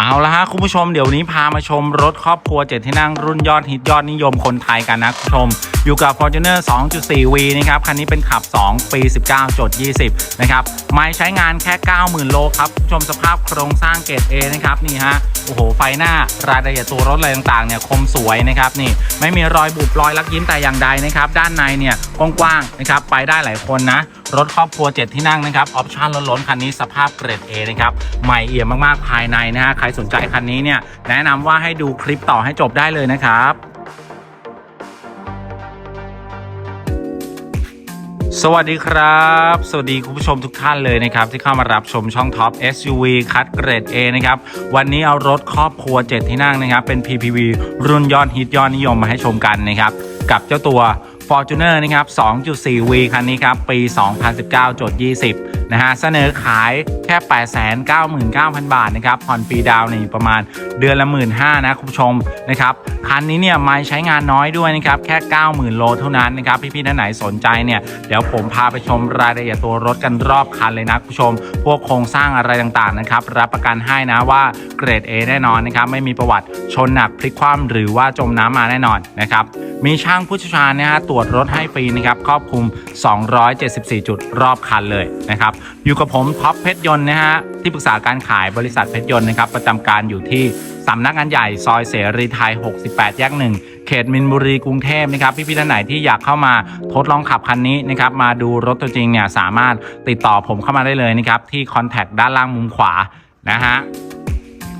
เอาละฮะคุณผู้ชมเดี๋ยวนี้พามาชมรถครอบครัว 7 ที่นั่งรุ่นยอดฮิตยอดนิยมคนไทยกันนะคุณผู้ชม อยู่กับ Fortuner 2.4V นะครับ คันนี้เป็นขับ 2 ปี 19จด20 นะครับ ไม่ใช้งานแค่ 90,000 โลครับคุณผู้ชมสภาพโครงสร้างเกรด A นะครับ นี่ฮะ โอ้โห ไฟหน้ารายละเอียดตัวรถอะไรต่างๆเนี่ยคมสวยนะครับนี่ไม่มีรอยบุบรอยลักยิ้มแต่อย่างใดนะครับ ด้านในเนี่ยกว้างๆนะครับไปได้หลายคนนะรถครอบครัว 7 ที่นั่งนะครับออปชั่นล้นๆคันนี้สภาพเกรด A นะครับใหม่เอี่ยมมากๆภายในนะฮะรสนใจคันนี้เนี่ยแนะนำว่าให้ดูคลิปต่อให้จบได้เลยนะครับสวัสดีครับ สวัสดีคุณผู้ชมทุกท่านเลยนะครับ ที่เข้ามารับชมช่องท็อป SUV คัดเกรด A นะครับ วันนี้เอารถครอบครัว 7 ที่นั่งนะครับ เป็น PPV รุ่นยอดฮิตยอดนิยมมาให้ชมกันนะครับ กับเจ้าตัว Fortuner นะครับ 2.4V คันนี้ครับ ปี 2019จด20 นะฮะ เสนอขายแค่ 899,000 บาทนะครับ ผ่อนฟรีดาวน์นี่ประมาณเดือนละ 1 5ื่นนะคุณผู้ชมนะครับ คันนี้เนี่ยไม่ใช้งานน้อยด้วยนะครับ แค่ 90,000 โลเท่านั้นนะครับ พี่ๆท่านไหนสนใจเนี่ยเดี๋ยวผมพาไปชมรายละเอียดตัวรถกันรอบคันเลยนะคุณผู้ชม พวกโครงสร้างอะไรต่างๆนะครับรับประกันให้นะว่าเกรด A แน่นอนนะครับไม่มีประวัติชนหนักพลิกคว่ำหรือว่าจมน้ำมาแน่นอนนะครับมีช่างผู้เชี่ยวชาญนะฮะตรวจรถให้ฟรีนะครับครอบคลุม 274 จุดรอบคันเลยนะครับอยู่กับผมท็อปเพชรยนต์นะฮะที่ปรึกษาการขายบริษัทเพชรยนต์นะครับประจำการอยู่ที่สำนักงานใหญ่ซอยเสรีไทย 68 แยกหนึ่งเขตมินบุรีกรุงเทพนะครับพี่ๆท่านไหนที่อยากเข้ามาทดลองขับคันนี้นะครับมาดูรถตัวจริงเนี่ยสามารถติดต่อผมเข้ามาได้เลยนะครับที่คอนแทคด้านล่างมุมขวานะฮะ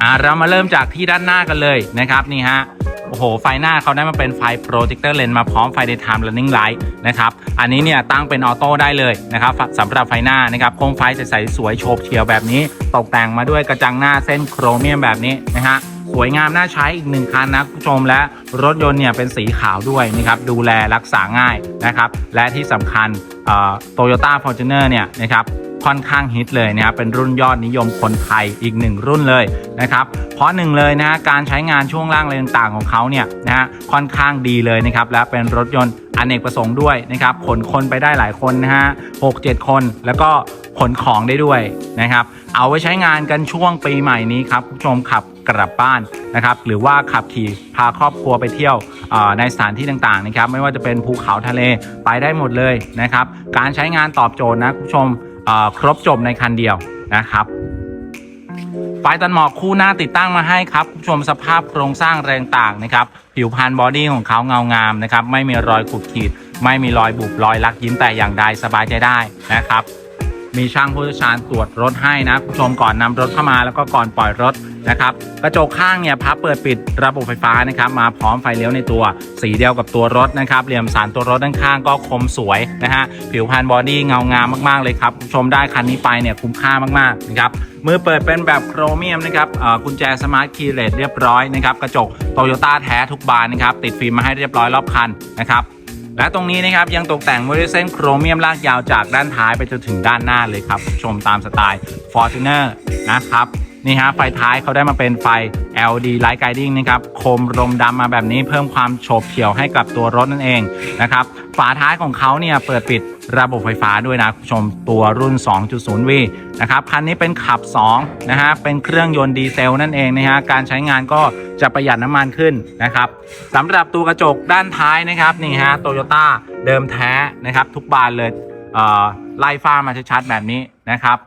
อ่าเรามาเริ่มจากที่ด้านหน้ากันเลยนะครับนี่ฮะโอ้โห ไฟหน้าเขาได้มาเป็นไฟ projector lens มาพร้อมไฟ daytime running light นะครับ อันนี้เนี่ยตั้งเป็นออโต้ได้เลยนะครับสำหรับไฟหน้านะครับโคมไฟใสๆสวยโฉบเฉียวแบบนี้ ตกแต่งมาด้วยกระจังหน้าเส้นโครเมียมแบบนี้นะฮะสวยงามน่าใช้อีกหนึ่งคันนะคุณผู้ชมและรถยนต์เนี่ยเป็นสีขาวด้วยนะครับดูแลรักษาง่ายนะครับและที่สำคัญโตโยต้าฟอร์จูเนอร์เนี่ยนะครับ ค่อนข้างฮิตเลยนะครับเป็นรุ่นยอดนิยมคนไทยอีกหนึ่งรุ่นเลยนะครับเพราะหนึ่งเลยนะฮะการใช้งานช่วงล่างอะไรต่างๆของเขาเนี่ยนะฮะค่อนข้างดีเลยนะครับและเป็นรถยนต์อเนกประสงค์ด้วยนะครับขนคนไปได้หลายคนนะฮะหกเจ็ดคนแล้วก็ขนของได้ด้วยนะครับ เอาไว้ใช้งานกันช่วงปีใหม่นี้ครับคุณผู้ชมขับกลับบ้านนะครับ หรือว่าขับขี่พาครอบครัวไปเที่ยวในสถานที่ต่างๆนะครับ ไม่ว่าจะเป็นภูเขาทะเลไปได้หมดเลยนะครับ การใช้งานตอบโจทย์นะคุณผู้ชม ครบจบในคันเดียวนะครับไฟตันหมอกคู่หน้าติดตั้งมาให้ครับคุณผู้ชมสภาพโครงสร้างแรงต่างนะครับ ผิวพรรณบอดี้ของเขาเงางามนะครับ ไม่มีรอยขูดขีด ไม่มีรอยบุบรอยลักยิ้มแต่อย่างใดสบายใจได้นะครับ มีช่างผู้เชี่ยวชาญตรวจรถให้นะคุณผู้ชมก่อนนำรถเข้ามาแล้วก็ก่อนปล่อยรถ นะครับกระจกข้างเนี่ยพับเปิดปิดระบบไฟฟ้านะครับมาพร้อมไฟเลี้ยวในตัว สีเดียวกับตัวรถนะครับเหลี่ยมสันตัวรถด้านข้างก็คมสวยนะฮะผิวพรรณบอดี้เงางามมากๆเลยครับชมได้คันนี้ไปเนี่ยคุ้มค่ามากๆนะครับมือเปิดเป็นแบบโครเมียมนะครับกุญแจสมาร์ทคีย์เลสเรียบร้อยนะครับกระจกโตโยต้าแท้ทุกบานนะครับติดฟิล์มมาให้เรียบร้อยรอบคันนะครับและตรงนี้นะครับยังตกแต่งด้วยเส้นโครเมียมลากยาวจากด้านท้ายไปจนถึงด้านหน้าเลยครับชมตามสไตล์ Fortuner นะครับ นี่ฮะไฟท้ายเขาได้มาเป็นไฟ LED Light Guiding นะครับโคมรมดำมาแบบนี้เพิ่มความโฉบเฉี่ยวให้กับตัวรถนั่นเองนะครับฝาท้ายของเขาเนี่ยเปิดปิดระบบไฟฟ้าด้วยนะคุณผู้ชมตัวรุ่น 2.0V นะครับคันนี้เป็นขับ 2 นะฮะ เป็นเครื่องยนต์ดีเซลนั่นเองนะฮะ การใช้งานก็จะประหยัดน้ำมันขึ้นนะครับสำหรับตัวกระจกด้านท้ายนะครับ นี่ฮะโตโยต้าเดิมแท้นะครับ ทุกบานเลยไล่ฟ้ามาชัดๆแบบนี้นะครับ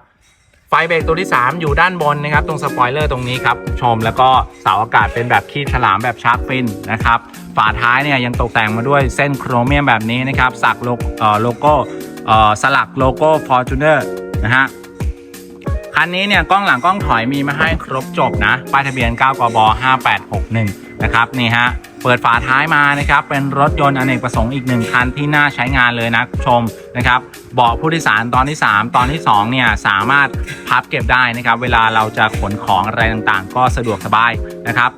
ไฟเบรกตัวที่ 3 อยู่ด้านบนนะครับ ตรงสปอยเลอร์ตรงนี้ครับ ชมแล้วก็เสาอากาศเป็นแบบขีดฉลามแบบชาร์กฟินนะครับ ฝาท้ายเนี่ยยังตกแต่งมาด้วยเส้นโครเมียมแบบนี้นะครับ สักโลโลโก้สลักโลโก้ Fortuner นะฮะคันนี้เนี่ยกล้องหลังกล้องถอยมีมาให้ครบจบนะ ป้ายทะเบียน 9กบ5861 นะครับนี่ฮะ เปิดฝาท้ายมานะครับเป็นรถยนต์อเนกประสงค์อีกหนึ่งคันที่น่าใช้งานเลยนะชมนะครับเบาะผู้โดยสารตอนที่ 3 ตอนที่ 2 เนี่ย สามารถพับเก็บได้นะครับ เวลาเราจะขนของอะไรต่างๆ ก็สะดวกสบายนะครับ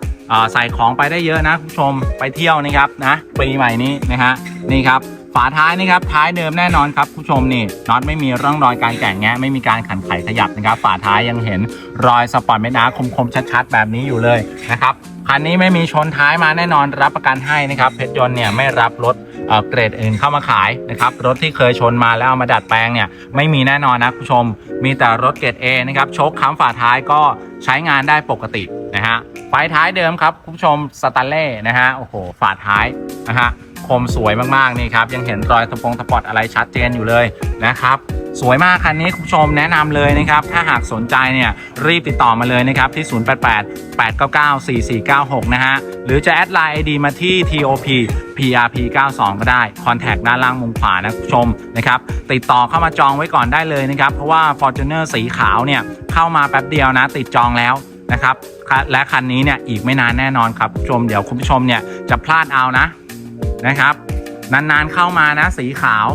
ใส่ของไปได้เยอะนะคุณผู้ชมไปเที่ยวนะครับนะปีใหม่นี้นะฮะนี่ครับ ฝาท้ายนะครับท้ายเดิมแน่นอนครับผู้ชมนี่น็อตไม่มีร่องรอยการแกะแงะไม่มีการขันไขขยับนะครับฝาท้ายยังเห็นรอยสปอร์ตเมดาคมๆชัดๆ แบบนี้อยู่เลยนะครับคันนี้ไม่มีชนท้ายมาแน่นอนรับประกันให้นะครับเพชรยนต์เนี่ยไม่รับรถเออเกรดอื่นเข้ามาขายนะครับรถที่เคยชนมาแล้วเอามาดัดแปลงเนี่ยไม่มีแน่นอนนะผู้ชม มีแต่รถเกรด A นะครับโชคค้ำฝาท้ายก็ใช้งานได้ปกตินะฮะไฟท้ายเดิมครับคุณผู้ชมสตนเล่นะฮะโอ้โหฝาท้ายนะฮะ คมสวยมากๆนี่ครับยังเห็นรอยตะปงตะปอดอะไรชัดเจนอยู่เลยนะครับสวยมากคันนี้คุณผู้ชมแนะนำเลยนะครับ ถ้าหากสนใจเนี่ยรีบติดต่อมาเลยนะครับ ที่ 088 899 4496 นะฮะ หรือจะแอดไลน์ ID มาที่ TOP PRP 92 ก็ได้คอนแทคด้านล่างมุมขวานะคุณผู้ชมนะครับ ติดต่อเข้ามาจองไว้ก่อนได้เลยนะครับ เพราะว่า Fortuner สีขาวเนี่ย เข้ามาแป๊บเดียวนะ ติดจองแล้วนะครับ และคันนี้เนี่ยอีกไม่นานแน่นอนครับคุณผู้ชมเดี๋ยวคุณผู้ชมเนี่ยจะพลาดเอานะ นะครับ นานๆเข้ามานะสีขาว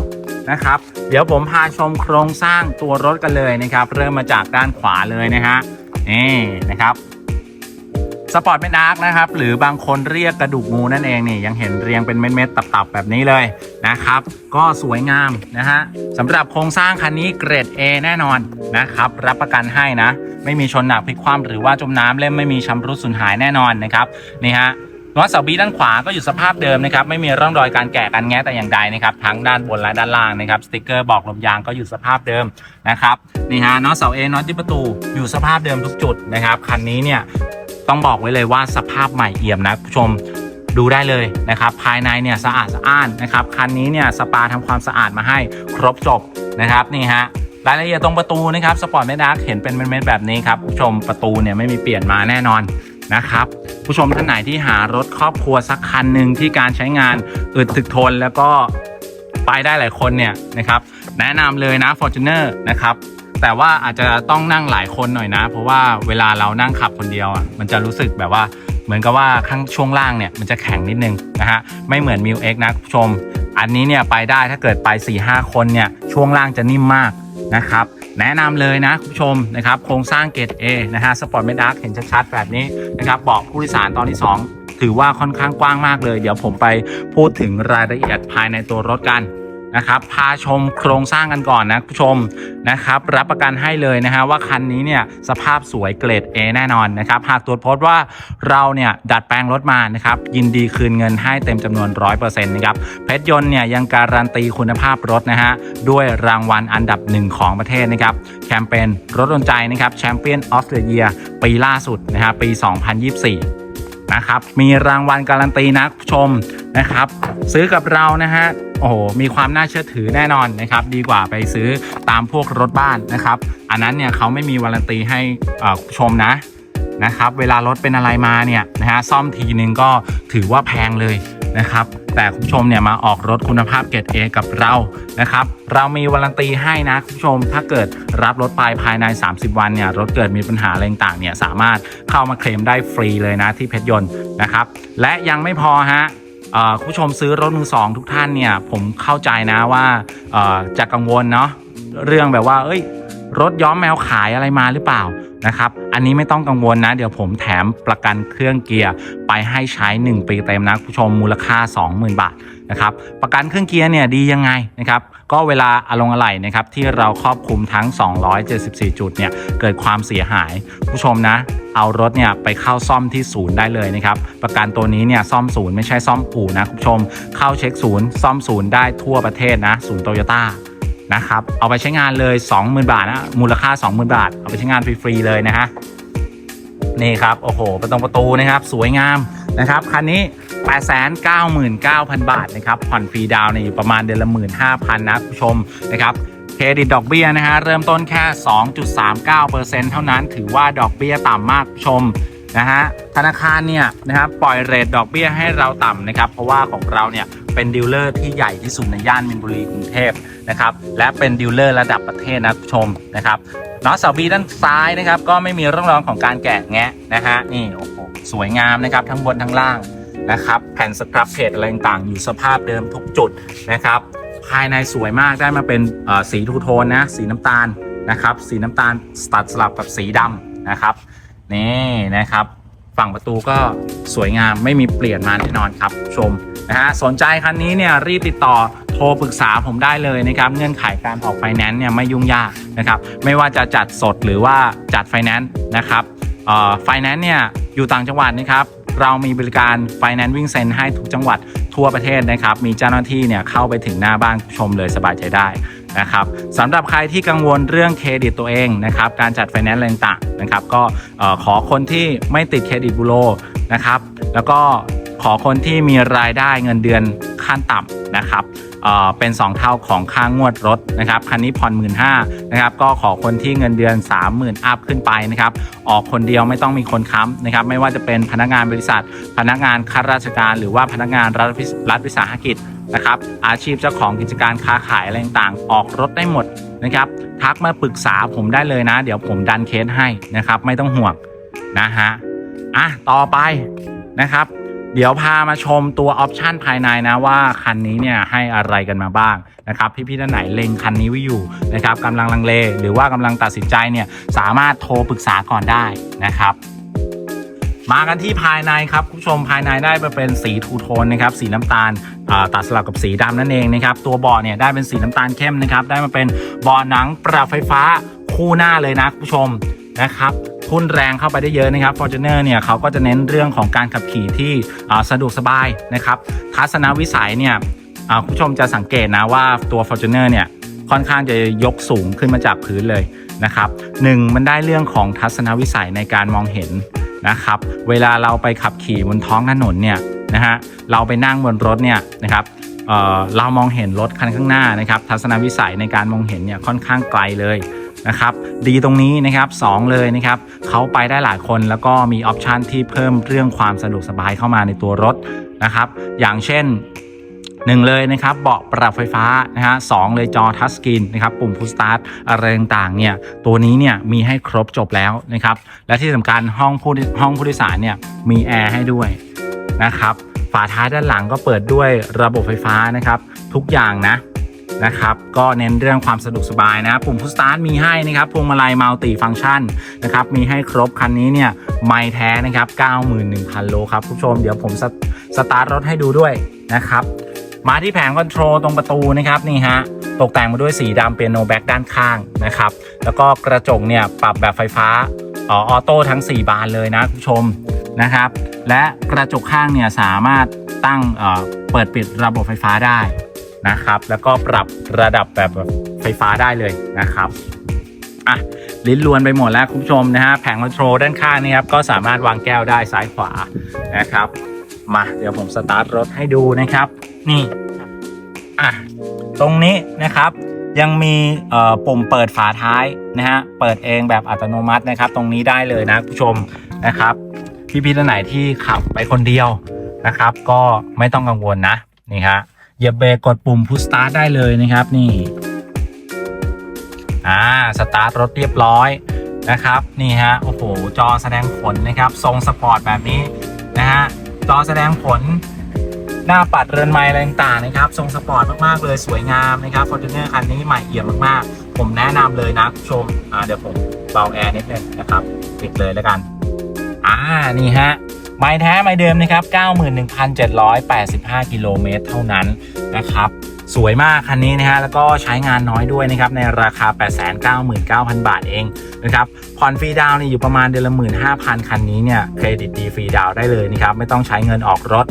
นะครับ เดี๋ยวผมพาชมโครงสร้างตัวรถกันเลยนะครับ เริ่มมาจากด้านขวาเลยนะฮะนี่นะครับสปอร์ตเมดาร์กนะครับหรือบางคนเรียกกระดูกงูนั่นเองนี่ยังเห็นเรียงเป็นเม็ดๆตับๆแบบนี้เลยนะครับ ก็สวยงามนะฮะสำหรับโครงสร้างคันนี้เกรด A แน่นอนนะครับ รับประกันให้นะ ไม่มีชนหนักพลิกคว่ำหรือว่าจมน้ำเล่มไม่มีชำรุดสูญหายแน่นอนนะครับนี่ฮะ ล้อเสาบีด้านขวาก็อยู่สภาพเดิมนะครับไม่มีร่องรอยการแกะกันแงะแต่อย่างใดนะครับทั้งด้านบนและด้านล่างนะครับสติกเกอร์บอกลมยางก็อยู่สภาพเดิมนะครับนี่ฮะน็อตเสาเอน็อตที่ประตูอยู่สภาพเดิมทุกจุดนะครับคันนี้เนี่ยต้องบอกไว้เลยว่าสภาพใหม่เอี่ยมนะผู้ชมดูได้เลยนะครับ ภายในเนี่ยสะอาดสะอ้านนะครับคันนี้เนี่ยสปาทำความสะอาดมาให้ครบจบนะครับนี่ฮะรายละเอียดตรงประตูนะครับสปอร์ตไม่ดักเห็นเป็นเม็ดๆแบบนี้ครับผู้ชมประตูเนี่ยไม่มีเปลี่ยนมาแน่นอน นะครับ ผู้ชมท่านไหนที่หารถครอบครัวสักคันหนึ่งที่การใช้งานอึดถึกทนแล้วก็ไปได้หลายคนเนี่ยนะครับแนะนำเลยนะ Fortuner นะครับแต่ว่าอาจจะต้องนั่งหลายคนหน่อยนะ เพราะว่าเวลาเรานั่งขับคนเดียวอะมันจะรู้สึกแบบว่าเหมือนกับว่าข้างช่วงล่างเนี่ยมันจะแข็งนิดนึงนะฮะไม่เหมือน m ิ X นะคุณผู้ชม อันนี้เนี่ยไปได้ถ้าเกิดไป4-5 คนเนี่ยช่วงล่างจะนิ่มมาก นะครับ แนะนำเลยนะคุณผู้ชมนะครับ โครงสร้างเกรด A นะฮะสปอร์ตเมดักเห็นชัดๆแบบนี้นะครับ บอกผู้โดยสารตอนที่ 2 ถือว่าค่อนข้างกว้างมากเลย เดี๋ยวผมไปพูดถึงรายละเอียดภายในตัวรถกัน นะครับพาชมโครงสร้างกันก่อนนะคุณผู้ชมนะครับรับประกันให้เลยนะฮะว่าคันนี้เนี่ยสภาพสวยเกรด A แน่นอนนะครับหากตรวจพบว่าเราเนี่ยดัดแปลงรถมานะครับยินดีคืนเงินให้เต็มจำนวน 100%นะครับเพชรยนต์เนี่ยยังการันตีคุณภาพรถนะฮะด้วยรางวัลอันดับหนึ่งของประเทศนะครับแคมเปญรถดนใจนะครับแชมเปี้ยนออสเตรเลียปีล่าสุดนะฮะปี 2024 นะครับ มีรางวัลการันตีนะชมนะครับ ซื้อกับเรานะฮะโอ้โห มีความน่าเชื่อถือแน่นอนนะครับ ดีกว่าไปซื้อตามพวกรถบ้านนะครับ อันนั้นเนี่ยเขาไม่มีวารันตีให้อ่าชมนะนะครับ เวลารถเป็นอะไรมาเนี่ยนะฮะซ่อมทีนึงก็ถือว่าแพงเลยนะครับ แต่คุณผู้ชมเนี่ยมาออกรถคุณภาพเกรด A กับเรานะครับเรามีวารันตีให้นะคุณผู้ชม ถ้าเกิดรับรถไปภายใน 30 วันเนี่ยรถเกิดมีปัญหาอะไรต่างเนี่ยสามารถเข้ามาเคลมได้ฟรีเลยนะที่เพชรยนต์นะครับและยังไม่พอฮะคุณผู้ชมซื้อรถมือสองทุกท่านเนี่ยผมเข้าใจนะว่าจะกังวลเนาะเรื่องแบบว่าเอ้ยรถย้อมแมวขายอะไรมาหรือเปล่า นะครับ อันนี้ไม่ต้องกังวลนะ เดี๋ยวผมแถมประกันเครื่องเกียร์ไปให้ใช้ 1 ปีเต็มนะคุณผู้ชมมูลค่า 20,000 บาทนะครับประกันเครื่องเกียร์เนี่ยดียังไงนะครับก็เวลาอลงอะไหล่นะครับที่เราครอบคลุมทั้ง 274 จุดเนี่ยเกิดความเสียหาย ผู้ชมนะ เอารถเนี่ยไปเข้าซ่อมที่ศูนย์ได้เลยนะครับประกันตัวนี้เนี่ยซ่อมศูนย์ไม่ใช่ซ่อมอู่นะคุณผู้ชม เข้าเช็คศูนย์ซ่อมศูนย์ได้ทั่วประเทศนะศูนย์โตโยต้า นะครับ เอาไปใช้งานเลย 20,000 บาทนะมูลค่า 20,000 บาท เอาไปใช้งานฟรีๆเลยนะฮะนี่ครับโอ้โหประตูประตูนะครับสวยงามนะครับคันนี้ 899,000 บาทนะครับผ่อนฟรีดาวน์เนี่ยอยู่ประมาณเดือนละ 15,000นะคุณผู้ชมนะครับเครดิตดอกเบี้ยนะฮะเริ่มต้นแค่ 2.39%เท่านั้นถือว่าดอกเบี้ยต่ำมากผู้ชม นะฮะธนาคารเนี่ยนะครับปล่อยเรทดอกเบี้ยให้เราต่ำนะครับ เพราะว่าของเราเนี่ยเป็นดีลเลอร์ที่ใหญ่ที่สุดในย่านมินบุรีกรุงเทพนะครับและเป็นดีลเลอร์ระดับประเทศนะชมนะครับน็อตเสาบีด้านซ้ายนะครับก็ไม่มีร่องรอยของการแกะแงะนะฮะนี่โอ้โหสวยงามนะครับทั้งบนทั้งล่างนะครับแผ่นสครับเพจอะไรต่างๆ อยู่สภาพเดิมทุกจุดนะครับภายในสวยมากได้มาเป็นสีทูโทนนะสีน้ำตาลนะครับสีน้ำตาลตัดสลับกับสีดำนะครับ นี่นะครับ ฝั่งประตูก็สวยงามไม่มีเปลี่ยนมาแน่นอนครับ ชมนะฮะสนใจคันนี้เนี่ยรีบติดต่อโทรปรึกษาผมได้เลยนะครับเงื่อนไขการออกไฟแนนซ์เนี่ยไม่ยุ่งยากนะครับไม่ว่าจะจัดสดหรือว่าจัดไฟแนนซ์นะครับไฟแนนซ์เนี่ยอยู่ต่างจังหวัดนะครับเรามีบริการ Finance วิ่งเซ็นให้ทุกจังหวัดทั่วประเทศนะครับ มีเจ้าหน้าที่เนี่ยเข้าไปถึงหน้าบ้านชมเลยสบายใจได้ นะครับสำหรับใครที่กังวลเรื่องเครดิตตัวเองนะครับการจัด Finance อะไรต่างนะครับก็ขอคนที่ไม่ติดเครดิตบูโรนะครับแล้วก็ขอคนที่มีรายได้เงินเดือนขั้นต่ำนะครับเเป็น 2 เท่าของค่างวดรถนะครับคันนี้ผ่อน1 5ื่นห้านะครับก็ขอคนที่เงินเดือน 30,000อัพขึ้นไปนะครับออกคนเดียวไม่ต้องมีคนค้ำนะครับไม่ว่าจะเป็นพนักงานบริษัท พนักงานข้าราชการ หรือว่าพนักงานรัฐวิสาหกิจ นะครับ อาชีพเจ้าของกิจการค้าขายอะไรต่างๆ ออกรถได้หมดนะครับ ทักมาปรึกษาผมได้เลยนะ เดี๋ยวผมดันเคสให้นะครับ ไม่ต้องห่วงนะฮะอะต่อไปนะครับ เดี๋ยวพามาชมตัวออปชันภายในนะว่าคันนี้เนี่ยให้อะไรกันมาบ้างนะครับพี่ๆท่านไหนเล็งคันนี้ไว้อยู่นะครับกำลังลังเล หรือว่ากำลังตัดสินใจเนี่ยสามารถโทรปรึกษาก่อนได้นะครับ มากันที่ภายในครับคุณผู้ชมภายในได้มาเป็นสีทูโทนนะครับสีน้ำตาลตัดสลับกับสีดำนั่นเองนะครับตัวเบาะเนี่ยได้เป็นสีน้ำตาลเข้มนะครับได้มาเป็นเบาะหนังปรับไฟฟ้าคู่หน้าเลยนะคุณผู้ชมนะครับทุนแรงเข้าไปได้เยอะนะครับ Fortuner เนี่ยเขาก็จะเน้นเรื่องของการขับขี่ที่สะดวกสบายนะครับทัศนวิสัยเนี่ยคุณผู้ชมจะสังเกตนะว่าตัว Fortuner เนี่ยค่อนข้างจะยกสูงขึ้นมาจากพื้นเลยนะครับหนึ่งมันได้เรื่องของทัศนวิสัยในการมองเห็น นะครับ เวลาเราไปขับขี่บนท้องถนนเนี่ยนะฮะเราไปนั่งบนรถเนี่ยนะครับเออเรามองเห็นรถคันข้างหน้านะครับทัศนวิสัยในการมองเห็นเนี่ยค่อนข้างไกลเลยนะครับดีตรงนี้นะครับสองเลยนะครับเขาไปได้หลายคนแล้วก็มีออปชันที่เพิ่มเรื่องความสะดวกสบายเข้ามาในตัวรถนะครับอย่างเช่น หนึ่งเลยนะครับเบาะปรับไฟฟ้านะฮะสองเลยจอทัชสกรีนนะครับปุ่มพุชสตาร์ทอะไรต่างๆเนี่ยตัวนี้เนี่ยมีให้ครบจบแล้วนะครับและที่สำคัญห้องผู้ห้องผู้โดยสารเนี่ยมีแอร์ให้ด้วยนะครับฝาท้ายด้านหลังก็เปิดด้วยระบบไฟฟ้านะครับทุกอย่างนะนะครับก็เน้นเรื่องความสะดวกสบายนะปุ่มพุชสตาร์ทมีให้นะครับพวงมาลัยมัลติฟังก์ชันนะครับมีให้ครบคันนี้เนี่ยไม่แท้นะครับ91,000 โลครับผู้ชมเดี๋ยวผมสสตาร์ทรถให้ดูด้วยนะครับ มาที่แผงคอนโทรลตรงประตูนะครับนี่ฮะตกแต่งมาด้วยสีดำเปียโนแบ็กด้านข้างนะครับแล้วก็กระจกเนี่ยปรับแบบไฟฟ้าออโต้ทั้ง 4 บานเลยนะคุณผู้ชมนะครับ และกระจกข้างเนี่ยสามารถตั้งเอ่อเปิดปิดระบบไฟฟ้าได้นะครับ แล้วก็ปรับระดับแบบไฟฟ้าได้เลยนะครับอะลิ้นลวนไปหมดแล้วคุณผู้ชมนะฮะแผงคอนโทรลด้านข้างนี่ครับก็สามารถวางแก้วได้ซ้ายขวานะครับ มาเดี๋ยวผมสตาร์ทรถให้ดูนะครับ นี่อะตรงนี้นะครับยังมีปุ่มเปิดฝาท้ายนะฮะเปิดเองแบบอัตโนมัตินะครับ ตรงนี้ได้เลยนะผู้ชมนะครับ พี่พี่ท่านไหนที่ขับไปคนเดียวนะครับ ก็ไม่ต้องกังวลนะนี่ฮะเหยียบเบรกกดปุ่มพุชสตาร์ทได้เลยนะครับนี่อ่าสตาร์ทรถเรียบร้อยนะครับ นี่ฮะโอ้โหจอแสดงผลนะครับ ทรงสปอร์ตแบบนี้นะฮะ จอแสดงผล หน้าปัดเรือนไม้อะไรต่างๆนะครับ ทรงสปอร์ตมากๆเลยสวยงามนะครับฟอร์จูเนอร์คันนี้ใหม่เอี่ยมมากๆ ผมแนะนำเลยนะคุณผู้ชมอ่าเดี๋ยวผมเบาแอร์นิดนึงนะครับปิดเลยแล้วกัน อ่านี่ฮะไม้แท้ไม้เดิมนะครับ 91,785 กิโลเมตรเท่านั้นนะครับ สวยมากคันนี้นะฮะแล้วก็ใช้งานน้อยด้วยนะครับในราคา 899,000 บาทเองนะครับผ่อนฟรีดาวนี่อยู่ประมาณเดือนละ 15,000 คันนี้เนี่ยเครดิตดีฟรีดาวได้เลยนะครับไม่ต้องใช้เงินออกรถ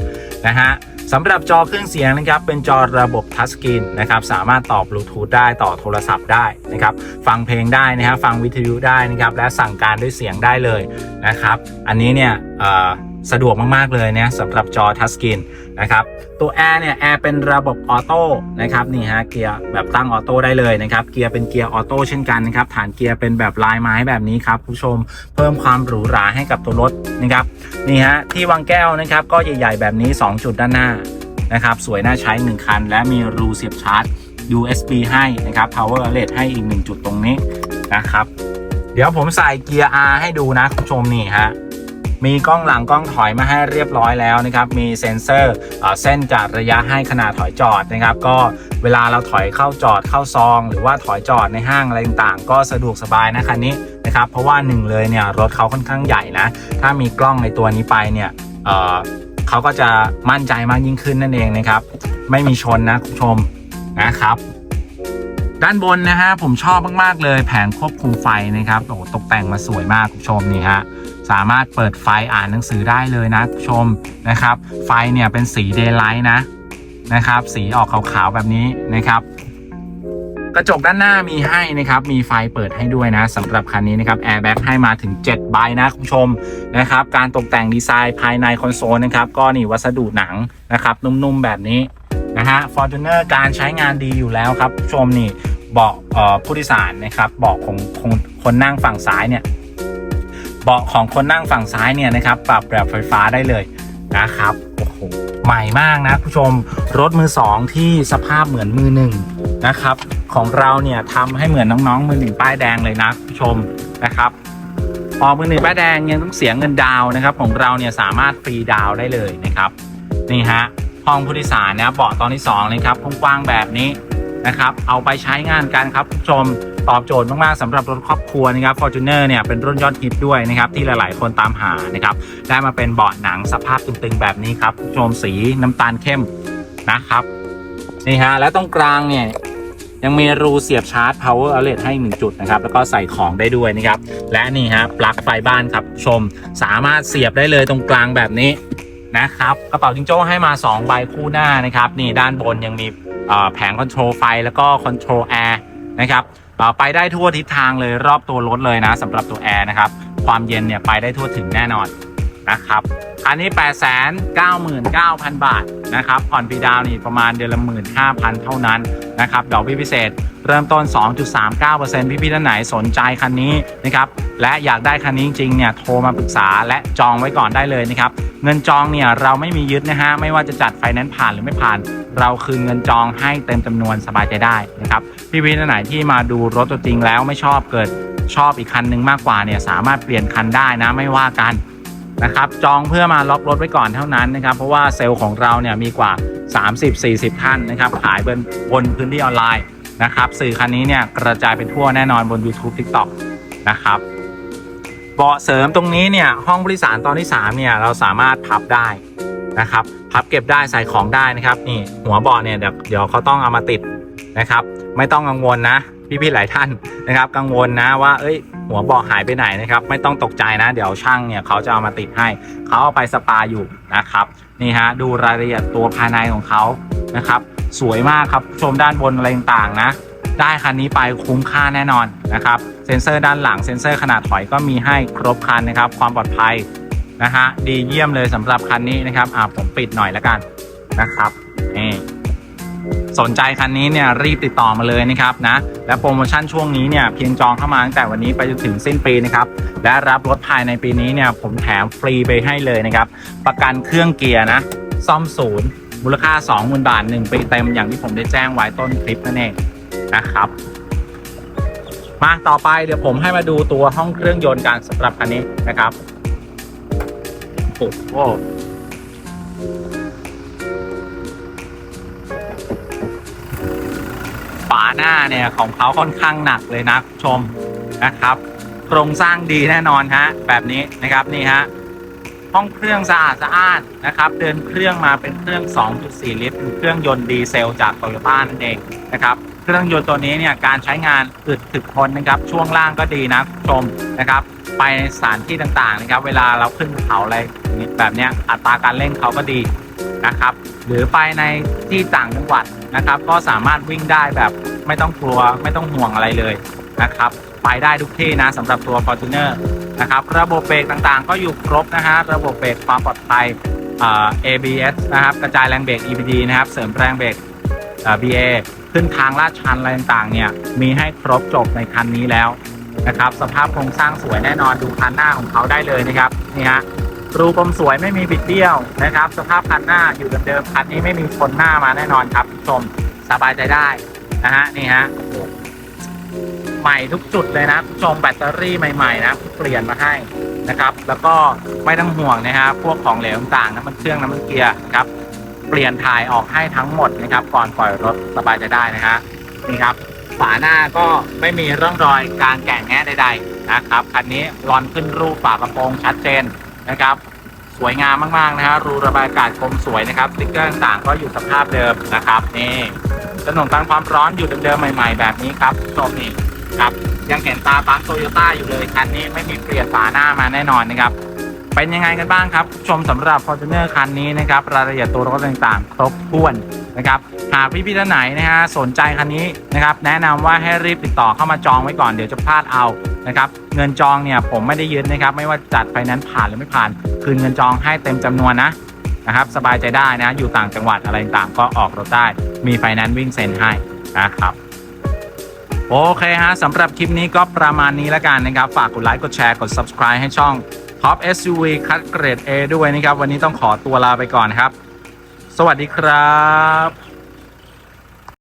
นะฮะสำหรับจอเครื่องเสียงนะครับเป็นจอระบบทัชสกรีนนะครับสามารถต่อบลูทูธได้ต่อโทรศัพท์ได้นะครับฟังเพลงได้นะฮะฟังวิทยุได้นะครับและสั่งการด้วยเสียงได้เลยนะครับอันนี้เนี่ยอ่อ สะดวกมากๆเลยเนี่ยสำหรับจอทัชสกรีนนะครับตัวแอร์เนี่ยแอร์เป็นระบบออโต้นะครับนี่ฮะเกียร์แบบตั้งออโต้ได้เลยนะครับเกียร์เป็นเกียร์ออโต้เช่นกันนะครับฐานเกียร์เป็นแบบลายไม้แบบนี้ครับผู้ชมเพิ่มความหรูหราให้กับตัวรถนะครับนี่ฮะที่วางแก้วนะครับก็ใหญ่ๆแบบนี้ 2 จุดด้านหน้านะครับสวยน่าใช้ 1 คัน และมีรูเสียบชาร์จ USB ให้นะครับ power outlet ให้อีก 1 จุดตรงนี้นะครับ เดี๋ยวผมใส่เกียร์ R ให้ดูนะคุณผู้ชมนี่ฮะ มีกล้องหลังกล้องถอยมาให้เรียบร้อยแล้วนะครับ มีเซ็นเซอร์เส้นจัดระยะให้ขนาดถอยจอดนะครับ ก็เวลาเราถอยเข้าจอดเข้าซอง หรือว่าถอยจอดในห้างอะไรต่างๆ ก็สะดวกสบายนะคันนี้นะครับ เพราะว่าหนึ่งเลยเนี่ยรถเขาค่อนข้างใหญ่นะ ถ้ามีกล้องในตัวนี้ไปเนี่ยเเขาก็จะมั่นใจมากยิ่งขึ้นนั่นเองนะครับ ไม่มีชนนะคุณผู้ชมนะครับ ด้านบนนะฮะผมชอบมาก ๆ เลยแผงควบคุมไฟนะครับโอ้ตกแต่งมาสวยมากคุณผู้ชมนี่ฮะสามารถเปิดไฟอ่านหนังสือได้เลยนะคุณผู้ชมนะครับ ไฟเนี่ยเป็นสีเดย์ไลท์นะนะครับ สีออกขาวๆแบบนี้นะครับ กระจกด้านหน้ามีให้นะครับ มีไฟเปิดให้ด้วยนะสำหรับคันนี้นะครับแอร์แบ็กให้มาถึง 7 ใบนะคุณผู้ชมนะครับ การตกแต่งดีไซน์ภายในคอนโซลนะครับ ก็นี่วัสดุหนังนะครับ นุ่มๆแบบนี้ นะฮะ Fortuner การใช้งานดีอยู่แล้วครับผู้ชมนี่เบาะผู้โดยสารนะครับเบาะของคนคนนั่งฝั่งซ้ายเนี่ยเบาะของคนนั่งฝั่งซ้ายเนี่ยนะครับ ปรับแบบไฟฟ้าได้เลยนะครับโอ้โหใหม่มากนะผู้ชมรถมือสองที่สภาพเหมือนมือหนึ่งนะครับ ของเราเนี่ยทำให้เหมือนน้องๆมือหนึ่งป้ายแดงเลยนะผู้ชมนะครับพอมือหนึ่งป้ายแดงยังต้องเสียเงินดาวนะครับ ของเราเนี่ยสามารถฟรีดาวได้เลยนะครับ นี่ฮะ ห้องผู้โดยสารนะเบาะตอนที่2นะครับกว้างๆแบบนี้นะครับ เอาไปใช้งานกันครับคุณผู้ชมตอบโจทย์มากๆสำหรับรถครอบครัวนะครับ Fortuner เนี่ยเป็นรุ่นยอดฮิตด้วยนะครับที่หลายๆ คนตามหานะครับได้มาเป็นเบาะหนังสภาพตึงๆแบบนี้ครับคุณผู้ชมสีน้ำตาลเข้มนะครับนี่ฮะและตรงกลางเนี่ยยังมีรูเสียบชาร์จ power outlet ให้ 1 จุดนะครับ แล้วก็ใส่ของได้ด้วยนะครับ และนี่ฮะปลั๊กไฟบ้านครับชม สามารถเสียบได้เลยตรงกลางแบบนี้ นะครับ กระเป๋าจิงโจ้ให้มา 2 ใบคู่หน้านะครับ นี่ด้านบนยังมีแผงคอนโทรลไฟแล้วก็คอนโทรลแอร์นะครับไปได้ทั่วทิศทางเลยรอบตัวรถเลยนะสำหรับตัวแอร์นะครับ ความเย็นเนี่ยไปได้ทั่วถึงแน่นอน นะครับอันนี้ 899,000 บาทนะครับผ่อนฟรีดาวน์นี่ประมาณเดือนละ 15,000 เท่านั้นนะครับดอกเบี้ยพิเศษเริ่มต้น 2.39%พี่พี่ๆท่านไหนสนใจคันนี้นะครับและอยากได้คันนี้จริงๆเนี่ยโทรมาปรึกษาและจองไว้ก่อนได้เลยนะครับเงินจองเนี่ยเราไม่มียึดนะฮะไม่ว่าจะจัดไฟแนนซ์ผ่านหรือไม่ผ่าน เราคืนเงินจองให้เต็มจำนวนสบายใจได้นะครับพี่พี่ๆท่านไหนที่มาดูรถตัวจริงแล้วไม่ชอบเกิดชอบอีกคันนึงมากกว่าเนี่ยสามารถเปลี่ยนคันได้นะไม่ว่ากัน นะครับจองเพื่อมาล็อกรถไว้ก่อนเท่านั้นนะครับ เพราะว่าเซลล์ของเราเนี่ยมีกว่า 30-40 ท่านนะครับ ขายบนบนพื้นที่ออนไลน์นะครับ สื่อคันนี้เนี่ยกระจายเป็นทั่วแน่นอนบน YouTube TikTok นะครับเบาะเสริมตรงนี้เนี่ยห้องบริสารตอนที่3เนี่ยเราสามารถพับได้นะครับ พับเก็บได้ใส่ของได้นะครับ นี่หัวเบาะเนี่ยเดี๋ยวเดี๋ยวเขาต้องเอามาติดนะครับ ไม่ต้องกังวลนะ พี่ๆหลายท่านนะครับ กังวลนะว่าเอ้ย หัวเบาะหายไปไหนนะครับ ไม่ต้องตกใจนะ เดี๋ยวช่างเนี่ยเขาจะเอามาติดให้ เขาเอาไปสปาอยู่นะครับนี่ฮะดูรายละเอียดตัวภายในของเขานะครับ สวยมากครับชมด้านบนอะไรต่างๆนะได้คันนี้ไปคุ้มค่าแน่นอนนะครับเซ็นเซอร์ด้านหลังเซ็นเซอร์ขนาดถอยก็มีให้ครบคันนะครับ ความปลอดภัยนะฮะดีเยี่ยมเลยสำหรับคันนี้นะครับอ่าผมปิดหน่อยแล้วกันนะครับนี่ สนใจคันนี้เนี่ยรีบติดต่อมาเลยนะครับนะและโปรโมชั่นช่วงนี้เนี่ยเพียงจองเข้ามาตั้งแต่วันนี้ไปจนถึงสิ้นปีนะครับและรับรถภายในปีนี้เนี่ยผมแถมฟรีไปให้เลยนะครับประกันเครื่องเกียร์นะซ่อมศูนย์มูลค่า 20,000 บาท 1 ปีเต็มอย่างที่ผมได้แจ้งไว้ต้นคลิปนั่นเองนะครับ มาต่อไปเดี๋ยวผมให้มาดูตัวห้องเครื่องยนต์กันสำหรับคันนี้นะครับโอ้โห หน้าเนี่ยของเขาค่อนข้างหนักเลยนะชมนะครับ โครงสร้างดีแน่นอนฮะแบบนี้นะครับนี่ฮะห้องเครื่องสะอาดสะอ้านนะครับ เดินเครื่องมาเป็นเครื่อง 2.4 ลิตรเป็นเครื่องยนต์ดีเซลจากโตโยต้านั่นเองนะครับเครื่องยนต์ตัวนี้เนี่ยการใช้งานอึดถึกทนนะครับช่วงล่างก็ดีนะคุณชมนะครับ ไปในสถานที่ต่างๆนะครับ เวลาเราขึ้นเขาอะไรแบบนี้อัตราการเร่งเขาก็ดี นะครับ หรือไปในที่ต่างจังหวัดนะครับ ก็สามารถวิ่งได้แบบไม่ต้องกลัวไม่ต้องห่วงอะไรเลยนะครับ ไปได้ทุกที่นะสำหรับตัว Fortuner นะครับ ระบบเบรกต่างๆ ก็อยู่ครบนะฮะระบบเบรกความปลอดภัย ABS นะครับ กระจายแรงเบรก EBD นะครับ เสริมแรงเบรก BA ขึ้นทางลาดชันอะไรต่างๆ เนี่ย มีให้ครบจบในคันนี้แล้วนะครับ สภาพโครงสร้างสวยแน่นอนดูคันหน้าของเขาได้เลยนะครับ นี่ฮะ รูปมสวยไม่มีบิดเบี้ยวนะครับ สภาพคันหน้าอยู่เดิมๆคันนี้ไม่มีชนหน้ามาแน่นอนครับผู้ชมสบายใจได้นะฮะนี่ฮะใหม่ทุกจุดเลยนะชมแบตเตอรี่ใหม่ๆนะเปลี่ยนมาให้นะครับ แล้วก็ไม่ต้องห่วงนะฮะพวกของเหลวต่างๆน้ำมันเครื่องน้ำมันเกียร์ครับ เปลี่ยนถ่ายออกให้ทั้งหมดนะครับ ก่อนปล่อยรถสบายใจได้นะฮะนี่ครับฝาหน้าก็ไม่มีร่องรอยการแกะแงะใดๆนะครับคันนี้รอนขึ้นรูปฝากระโปรงชัดเจน นะครับ สวยงามมากๆนะฮะรูระบายอากาศคมสวยนะครับสติ๊กเกอร์ต่างๆก็อยู่สภาพเดิมนะครับนี่ถนนกันความร้อนอยู่เดิมๆใหม่ ๆ แบบนี้ครับชมนี่ครับยังเห็นตาปั๊มโตโยต้าอยู่เลยคันนี้ไม่มีเปลี่ยนฝาหน้ามาแน่นอนนะครับเป็นยังไงกันบ้างครับ ชมสำหรับ Fortuner คันนี้นะครับรายละเอียดตัวรถต่างๆ ครบถ้วนนะครับหากพี่ๆท่านไหนนะฮะสนใจคันนี้นะครับแนะนำว่าให้รีบติดต่อเข้ามาจองไว้ก่อนเดี๋ยวจะพลาดเอา นะครับเงินจองเนี่ยผมไม่ได้ยึดนะครับไม่ว่าจัดไฟนนซ์ผ่านหรือไม่ผ่าน คืนเงินจองให้เต็มจำนวนนะนะครับสบายใจได้นะอยู่ต่างจังหวัดอะไรต่างก็ออกรถได้มีไฟนนซ์วิ่งเซ็นให้นะครับโอเคฮะสำหรับคลิปนี้ก็ประมาณนี้แล้วกันนะครับ ฝากกดไลค์กดแชร์กด subscribe ให้ช่อง Top SUV คัดเกรด A ด้วยนะครับ วันนี้ต้องขอตัวลาไปก่อนครับ สวัสดีครับ